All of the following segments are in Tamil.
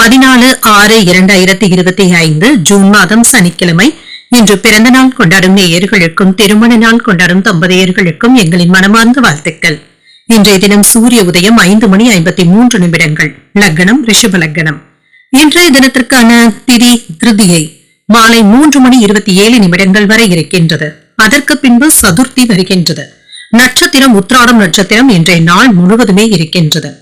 பதினாலு ஆறு இரண்டாயிரத்தி இருபத்தி ஐந்து ஜூன் மாதம் சனிக்கிழமை. இன்று பிறந்த நாள் கொண்டாடும் நேயர்களுக்கும் திருமண நாள் கொண்டாடும் தம்பதியர்களுக்கும் எங்களின் மனமார்ந்த வாழ்த்துக்கள். இன்றைய தினம் சூரிய உதயம் ஐந்து மணி ஐம்பத்தி மூன்று நிமிடங்கள். லக்னம் ரிஷப லக்னம். இன்றைய தினத்திற்கான திதி திருதியை மாலை மூன்று மணி இருபத்தி ஏழு நிமிடங்கள் வரை இருக்கின்றது. அதற்கு பின்பு சதுர்த்தி வருகின்றது. நட்சத்திரம் உத்ராடம் நட்சத்திரம் இன்றைய நாள் முழுவதுமே இருக்கின்றது.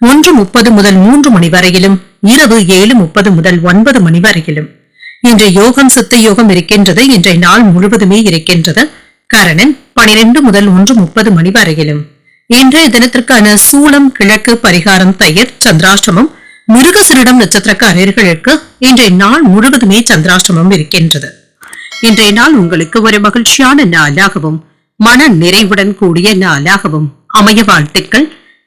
ஒன்று முப்பது முதல் மூன்று மணி வரையிலும் இரவு ஏழு முப்பது முதல் ஒன்பது மணி வரையிலும். இன்று யோகம் சித்த யோகம் இருக்கின்றது இன்றைய நாள் முழுவதுமே இருக்கின்றது. கரணன் பனிரெண்டு முதல் ஒன்று முப்பது மணி வரையிலும். இன்றைய தினத்திற்கான சூளம் கிழக்கு பரிகாரம் தயிர் சந்திராஷ்டமம் மிருகசரிடம் நட்சத்திரக்காரர்களுக்கு இன்றைய நாள் முழுவதுமே சந்திராஷ்டமம் இருக்கின்றது. இன்றைய நாள் உங்களுக்கு ஒரு மகிழ்ச்சியான நாளாகவும் மன நிறைவுடன் கூடிய நாளாகவும் அமைய வாழ்த்துக்கள்.